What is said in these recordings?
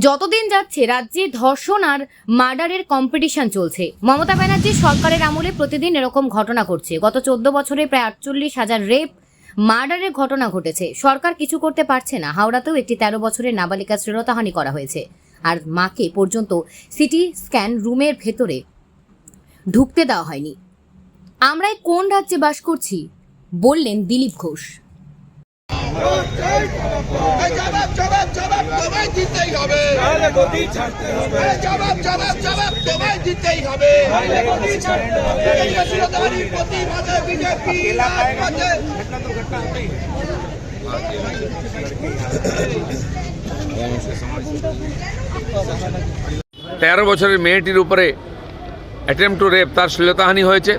যতদিন যাচ্ছে, রাজ্যে ধর্ষণ আর মার্ডারের কম্পিটিশন চলছে। মমতা ব্যানার্জি সরকারের আমলে প্রতিদিন এরকম ঘটনা ঘটছে। গত চোদ্দ বছরে প্রায় আটচল্লিশ হাজার রেপ, মার্ডারের ঘটনা ঘটেছে। সরকার কিছু করতে পারছে না। হাওড়াতেও একটি তেরো বছরের নাবালিকা শ্লীলতাহানি করা হয়েছে। আর মাকে পর্যন্ত সিটি স্ক্যান রুমের ভেতরে ঢুকতে দেওয়া হয়নি। আমরাই কোন রাজ্যে বাস করছি? বললেন দিলীপ ঘোষ। তেরো বছরের মেয়েটির উপরে অ্যাটেম্প টু রেপ তার শ্লীলতাহানি হয়েছে।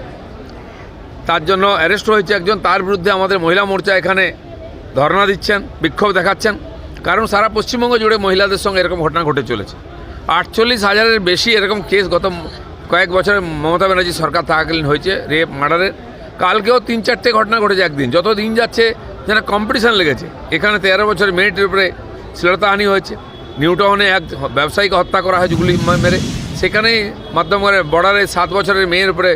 তার জন্য অ্যারেস্ট হয়েছে একজন। তার বিরুদ্ধে আমাদের মহিলা মোর্চা এখানে ধর্ণা দিচ্ছেন, বিক্ষোভ দেখাচ্ছেন। কারণ সারা পশ্চিমবঙ্গ জুড়ে মহিলাদের সঙ্গে এরকম ঘটনা ঘটে চলেছে। আটচল্লিশ হাজারের বেশি এরকম কেস গত কয়েক বছরে মমতা ব্যানার্জি সরকার থাকাকালীন হয়েছে রেপ মার্ডারের কালকেও তিন চারটে ঘটনা ঘটেছে একদিন। যত দিন যাচ্ছে, যেন কম্পিটিশান লেগেছে। এখানে তেরো বছরের মেয়েটির উপরে শ্লীলতাহানি হয়েছে। নিউটাউনে এক ব্যবসায়ীকে হত্যা করা হয়েছে গুলি মেরে। সেখানেই মাধ্যম বর্ডারে সাত বছরের মেয়ের উপরে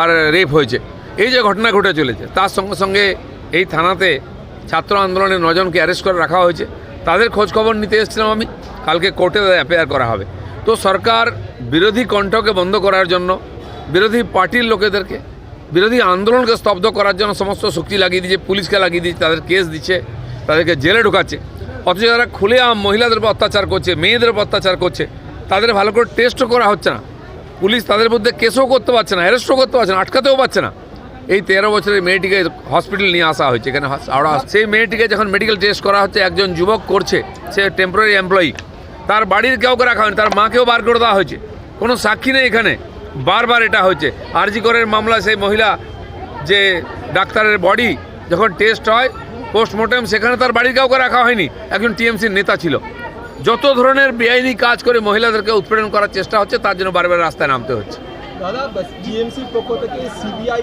আর রেপ হয়েছে। এই যে ঘটনা ঘটে চলেছে, তার সঙ্গে সঙ্গে এই থানাতে ছাত্র আন্দোলনের নজনকে অ্যারেস্ট করে রাখা হয়েছে। তাদের খোঁজ খবর নিতে এসেছিলাম আমি। কালকে কোর্টে অ্যাপেয়ার করা হবে। তো সরকার বিরোধী কণ্ঠকে বন্ধ করার জন্য, বিরোধী পার্টির লোকেদেরকে, বিরোধী আন্দোলনকে স্তব্ধ করার জন্য সমস্ত শক্তি লাগিয়ে দিচ্ছে পুলিশকে লাগিয়ে দিচ্ছে তাদের কেস দিচ্ছে, তাদেরকে জেলে ঢোকাচ্ছে। অথচ যারা খুলে আম মহিলাদের উপর অত্যাচার করছে, মেয়েদের উপর অত্যাচার করছে, তাদের ভালো করে টেস্টও করা হচ্ছে না। পুলিশ তাদের মধ্যে কেসও করতে পারছে না অ্যারেস্টও করতে পারছে না, আটকাতেও পারছে না। এই তেরো বছরের মেয়েটিকে হসপিটাল নিয়ে আসা হয়েছে। এখানে সেই মেয়েটিকে যখন মেডিকেল টেস্ট করা হচ্ছে, একজন যুবক করছে, সে টেম্পোরারি এমপ্লয়ি তার বাড়ির কাউকে রাখা হয়নি, তার মাকেও বার করে দেওয়া হয়েছে। কোনো সাক্ষী নেই এখানে। বারবার এটা হচ্ছে আরজি করের মামলা সেই মহিলা যে ডাক্তারের বডি যখন টেস্ট হয় পোস্টমর্টম সেখানে তার বাড়ির কাউকে রাখা হয়নি। একজন টিএমসির নেতা ছিল। যত ধরনের বেআইনি কাজ করে মহিলাদেরকে উৎপীড়ন করার চেষ্টা হচ্ছে, তার জন্য বারবার রাস্তায় নামতে হচ্ছে। দাদা টিএমসির পক্ষ থেকে সিবিআই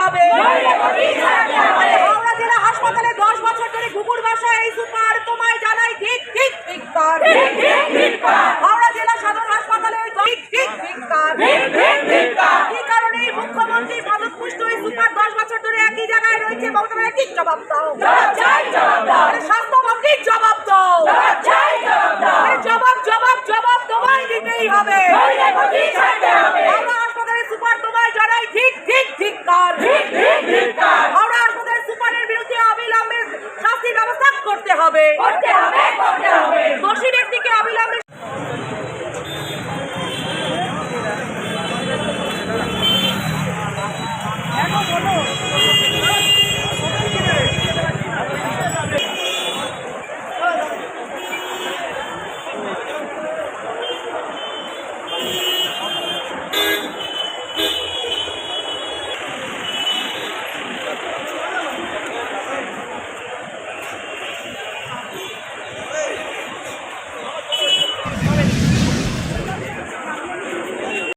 হবে। হাওড়া জেলা হাসপাতালে দশ বছর ধরে ঘুঘুর বাসা এই সুপার তোমায় জানাই ঠিক ঠিক ধিক্কার হাওড়া জেলা সাধারণ হাসপাতালে ঠিক ঠিক জায়গায় রয়েছে? ঠিক জবাব দাও। স্বাস্থ্যমন্ত্রীর জবাব দাও। মানে জবাব জবাব জবাব তোমায় দিতেই হবে। আমরা ধিক্কার হাওড়া হাসপাতালের সুপারের বিরুদ্ধে অবিলম্বে শাস্তির ব্যবস্থা করতে হবে। করতে হবে।